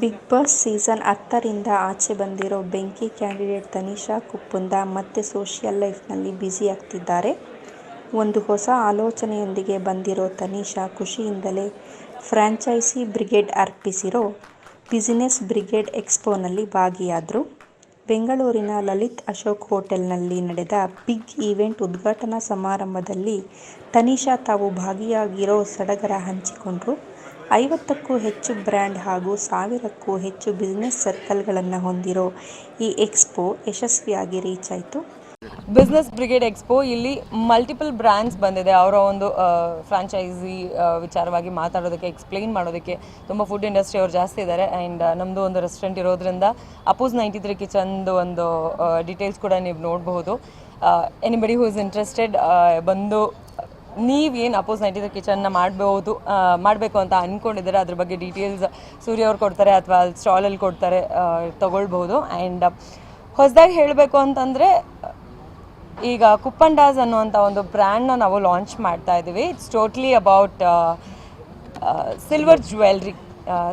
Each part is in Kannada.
ಬಿಗ್ ಬಾಸ್ ಸೀಸನ್ ಹತ್ತರಿಂದ ಆಚೆ ಬಂದಿರೋ ಬೆಂಕಿ ಕ್ಯಾಂಡಿಡೇಟ್ ತನಿಷಾ ಕುಪ್ಪುಂದ ಮತ್ತೆ ಸೋಷಿಯಲ್ ಲೈಫ್ನಲ್ಲಿ ಬ್ಯುಸಿ ಆಗ್ತಿದ್ದಾರೆ. ಒಂದು ಹೊಸ ಆಲೋಚನೆಯೊಂದಿಗೆ ಬಂದಿರೋ ತನಿಷಾ ಖುಷಿಯಿಂದಲೇ ಫ್ರಾಂಚೈಸಿ ಬ್ರಿಗೇಡ್ ಅರ್ಪಿಸಿರೋ ಬಿಸಿನೆಸ್ ಬ್ರಿಗೇಡ್ ಎಕ್ಸ್ಪೋನಲ್ಲಿ ಭಾಗಿಯಾದರು ಬೆಂಗಳೂರಿನ ಲಲಿತ್ ಅಶೋಕ್ ಹೋಟೆಲ್ನಲ್ಲಿ ನಡೆದ ಬಿಗ್ ಈವೆಂಟ್ ಉದ್ಘಾಟನಾ ಸಮಾರಂಭದಲ್ಲಿ ತನಿಷಾ ತಾವು ಭಾಗಿಯಾಗಿರೋ ಸಡಗರ ಹಂಚಿಕೊಂಡ್ರು. ಐವತ್ತಕ್ಕೂ ಹೆಚ್ಚು ಬ್ರ್ಯಾಂಡ್ ಹಾಗೂ ಸಾವಿರಕ್ಕೂ ಹೆಚ್ಚು ಬಿಸ್ನೆಸ್ ಸರ್ಕಲ್ಗಳನ್ನ ಹೊಂದಿರೋ ಈ ಎಕ್ಸ್ಪೋ ಯಶಸ್ವಿಯಾಗಿ ರೀಚ್ ಆಯ್ತು. ಬಿಸ್ನೆಸ್ ಬ್ರಿಗೇಡ್ ಎಕ್ಸ್ಪೋ ಇಲ್ಲಿ ಮಲ್ಟಿಪಲ್ ಬ್ರ್ಯಾಂಡ್ಸ್ ಬಂದಿದೆ. ಅವರ ಒಂದು ಫ್ರಾಂಚೈಸಿ ವಿಚಾರವಾಗಿ ಮಾತಾಡೋದಕ್ಕೆ, ಎಕ್ಸ್ಪ್ಲೈನ್ ಮಾಡೋದಕ್ಕೆ ತುಂಬ ಫುಡ್ ಇಂಡಸ್ಟ್ರಿ ಅವ್ರು ಜಾಸ್ತಿ ಇದ್ದಾರೆ ಆ್ಯಂಡ್ ನಮ್ಮದು ಒಂದು ರೆಸ್ಟೋರೆಂಟ್ ಇರೋದ್ರಿಂದ ಅಪೋಸ್ ನೈಂಟಿ ತ್ರೀ ಕಿಚನ್ದು ಒಂದು ಡೀಟೇಲ್ಸ್ ಕೂಡ ನೀವು ನೋಡಬಹುದು. ಎನಿಬಡಿ ಹೂ ಇಸ್ ಇಂಟ್ರೆಸ್ಟೆಡ್ ಬಂದು ನೀವೇನು ಅಪೋಸ್ ನೈಂಟಿ ತ್ರೀ ಕಿಚನ್ನ ಮಾಡ್ಬೋದು ಮಾಡಬೇಕು ಅಂತ ಅಂದ್ಕೊಂಡಿದ್ದಾರೆ ಅದ್ರ ಬಗ್ಗೆ ಡೀಟೇಲ್ಸ್ ಸೂರ್ಯ ಅವ್ರು ಕೊಡ್ತಾರೆ ಅಥವಾ ಸ್ಟಾಲಲ್ಲಿ ಕೊಡ್ತಾರೆ ತೊಗೊಳ್ಬೋದು. ಆ್ಯಂಡ್ ಹೊಸದಾಗಿ ಹೇಳಬೇಕು ಅಂತಂದರೆ, ಈಗ ಕುಪ್ಪಂಡಾಸ್ ಅನ್ನುವಂಥ ಒಂದು ಬ್ರ್ಯಾಂಡ್ನ ನಾವು ಲಾಂಚ್ ಮಾಡ್ತಾ ಇದ್ದೀವಿ. It's totally about silver jewellery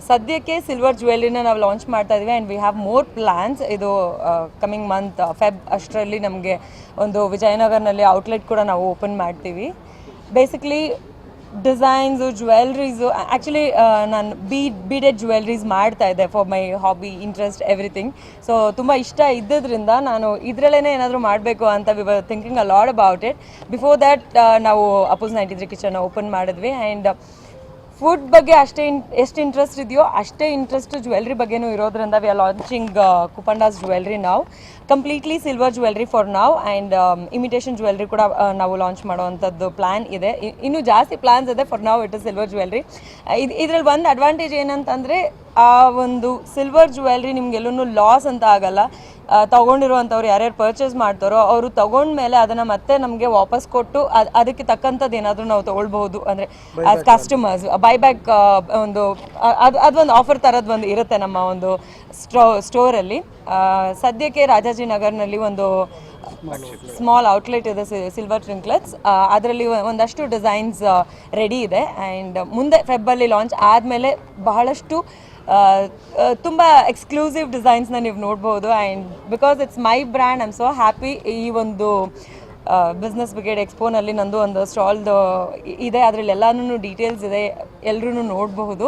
ಸದ್ಯಕ್ಕೆ ಸಿಲ್ವರ್ ಜ್ಯುವೆಲ್ರಿನ ನಾವು ಲಾಂಚ್ ಮಾಡ್ತಾ ಇದ್ದೀವಿ. And we have more plans ಇದು ಕಮಿಂಗ್ ಮಂತ್ ಫೆಬ್ ಅಷ್ಟರಲ್ಲಿ ನಮಗೆ ಒಂದು ವಿಜಯನಗರ್ನಲ್ಲಿ ಔಟ್ಲೆಟ್ ಕೂಡ ನಾವು ಓಪನ್ ಮಾಡ್ತೀವಿ. ಬೇಸಿಕ್ಲಿ ಡಿಸೈನ್ಸು ಜ್ಯುವೆಲ್ರೀಸು ಆ್ಯಕ್ಚುಲಿ ನಾನು ಬೀ ಬೀಡೆಡ್ ಜ್ಯುವೆಲ್ರೀಸ್ ಮಾಡ್ತಾ ಇದ್ದೆ for my hobby interest everything so ತುಂಬ ಇಷ್ಟ ಇದ್ದದ್ರಿಂದ ನಾನು ಇದರಲ್ಲೇ ಏನಾದರೂ ಮಾಡಬೇಕು ಅಂತ we thinking a lot about it before that ನಾವು ಅಪೋಸ್ ನೈಂಟಿ ತ್ರೀ ಕಿಚನ್ ಓಪನ್ ಮಾಡಿದ್ವಿ ಆ್ಯಂಡ್ ಫುಡ್ ಬಗ್ಗೆ ಅಷ್ಟೇ ಇನ್ ಎಷ್ಟು ಇಂಟ್ರೆಸ್ಟ್ ಇದೆಯೋ ಅಷ್ಟೇ ಇಂಟ್ರೆಸ್ಟ್ ಜ್ಯುವೆಲ್ರಿ ಬಗ್ಗೆನೂ ಇರೋದ್ರಿಂದ ವಿ ಆರ್ ಲಾಂಚಿಂಗ್ ಕುಪಂಡಾಸ್ ಜ್ಯುವೆಲ್ರಿ ನಾವು ಕಂಪ್ಲೀಟ್ಲಿ ಸಿಲ್ವರ್ ಜ್ಯುವೆಲ್ರಿ ಫಾರ್ ನಾವು ಆ್ಯಂಡ್ ಇಮಿಟೇಷನ್ ಜ್ಯುವೆಲ್ರಿ ಕೂಡ ನಾವು ಲಾಂಚ್ ಮಾಡುವಂಥದ್ದು ಪ್ಲ್ಯಾನ್ ಇದೆ. ಇನ್ನೂ ಜಾಸ್ತಿ ಪ್ಲ್ಯಾನ್ಸ್ ಇದೆ. ಫಾರ್ ನಾವು ಇಟ್ ಇಸ್ ಸಿಲ್ವರ್ ಜ್ಯುವೆಲ್ರಿ ಇದು, ಇದರಲ್ಲಿ ಒಂದು ಅಡ್ವಾಂಟೇಜ್ ಏನಂತಂದರೆ ಆ ಒಂದು ಸಿಲ್ವರ್ ಜ್ಯುವೆಲ್ರಿ ನಿಮ್ಗೆಲ್ಲೂ ಲಾಸ್ ಅಂತ ಆಗಲ್ಲ. ತೊಗೊಂಡಿರುವಂಥವ್ರು ಯಾರ್ಯಾರು ಪರ್ಚೇಸ್ ಮಾಡ್ತಾರೋ ಅವರು ತೊಗೊಂಡ್ಮೇಲೆ ಅದನ್ನು ಮತ್ತೆ ನಮಗೆ ವಾಪಸ್ ಕೊಟ್ಟು ಅದು ಅದಕ್ಕೆ ತಕ್ಕಂಥದ್ದು ಏನಾದರೂ ನಾವು ತೊಗೊಳ್ಬಹುದು. ಅಂದರೆ ಆಸ್ ಕಸ್ಟಮರ್ಸ್ ಬೈ ಬ್ಯಾಕ್ ಒಂದು ಅದು ಅದೊಂದು ಆಫರ್ ಥರದ್ದು ಒಂದು ಇರುತ್ತೆ ನಮ್ಮ ಒಂದು ಸ್ಟೋ ಸ್ಟೋರಲ್ಲಿ ಸದ್ಯಕ್ಕೆ ರಾಜಾಜಿನಗರ್ನಲ್ಲಿ ಒಂದು ಸ್ಮಾಲ್ ಔಟ್ಲೆಟ್ ಇದೆ ಸಿಲ್ವರ್ ಟ್ರಿಂಕ್ಲೆಟ್ಸ್ ಅದರಲ್ಲಿ ಒಂದಷ್ಟು ಡಿಸೈನ್ಸ್ ರೆಡಿ ಇದೆ. ಆ್ಯಂಡ್ ಮುಂದೆ ಫೆಬ್ರಲ್ಲಿ ಲಾಂಚ್ ಆದಮೇಲೆ ಬಹಳಷ್ಟು ತುಂಬ ಎಕ್ಸ್ಕ್ಲೂಸಿವ್ ಡಿಸೈನ್ಸ್ನ ನೀವು ನೋಡ್ಬೋದು. And because it's my brand I'm so happy ಈ ಒಂದು ಬಿಸ್ನೆಸ್ ಬ್ರಿಗೇಡ್ ಎಕ್ಸ್ಪೋನಲ್ಲಿ ನಂದು ಒಂದು ಸ್ಟಾಲ್ದು ಇದೆ. ಅದರಲ್ಲಿ ಎಲ್ಲನೂ ಡೀಟೇಲ್ಸ್ ಇದೆ. ಎಲ್ಲರೂ ನೋಡಬಹುದು.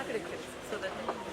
talkative kids so that